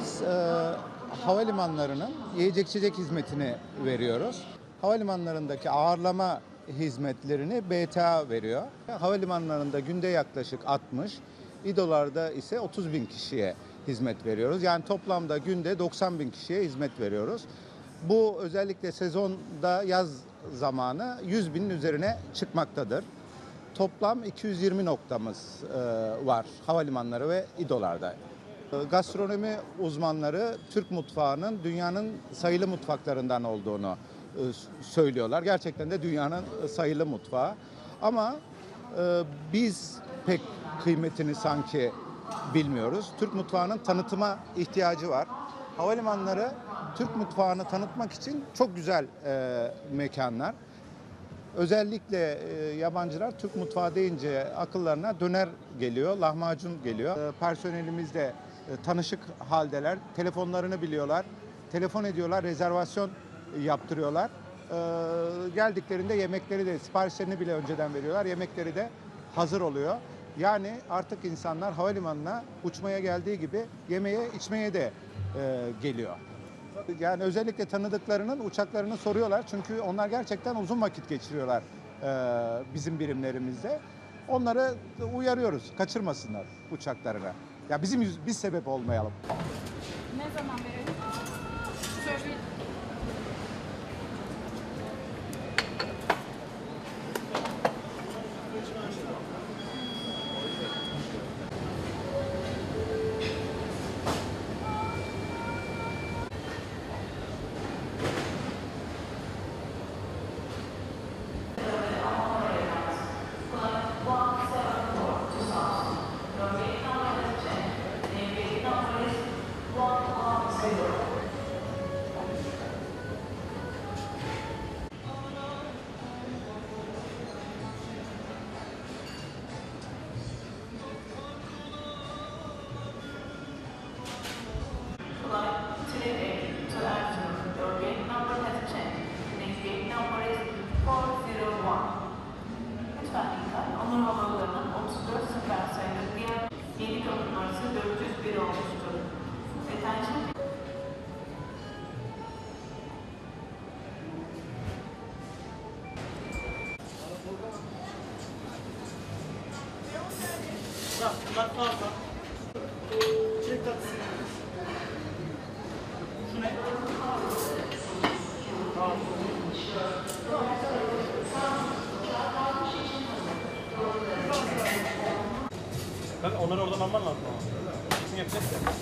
Biz e, havalimanlarının yiyecek içecek hizmetini veriyoruz. Havalimanlarındaki ağırlama hizmetlerini BTA veriyor. Havalimanlarında günde yaklaşık 60, İdolarda ise 30 bin kişiye hizmet veriyoruz. Yani toplamda günde 90 bin kişiye hizmet veriyoruz. Bu özellikle sezonda yaz zamanı 100 binin üzerine çıkmaktadır. Toplam 220 noktamız e, var havalimanları ve İdolarda. E, Gastronomi uzmanları Türk mutfağının dünyanın sayılı mutfaklarından olduğunu e, söylüyorlar. Gerçekten de dünyanın sayılı mutfağı. Ama e, biz pek kıymetini sanki bilmiyoruz. Türk mutfağının tanıtıma ihtiyacı var. Havalimanları Türk mutfağını tanıtmak için çok güzel e, mekanlar. Özellikle e, yabancılar Türk mutfağı deyince akıllarına döner geliyor, lahmacun geliyor. E, personelimiz de tanışık haldeler, telefonlarını biliyorlar, telefon ediyorlar, rezervasyon yaptırıyorlar. E, geldiklerinde yemekleri de, siparişlerini bile önceden veriyorlar, yemekleri de hazır oluyor. Yani artık insanlar havalimanına uçmaya geldiği gibi yemeğe, içmeye de e, geliyor. Yani özellikle tanıdıklarının uçaklarını soruyorlar. Çünkü onlar gerçekten uzun vakit geçiriyorlar e, bizim birimlerimizde. Onları uyarıyoruz. Kaçırmasınlar uçaklarını. Ya bizim biz sebep olmayalım. Ne zaman verelim? Bak bunlar fazla. Çek taksi. Şu ne? Tamam. Kanka onları oradan alman lazım ama. Kesin yapacak ya.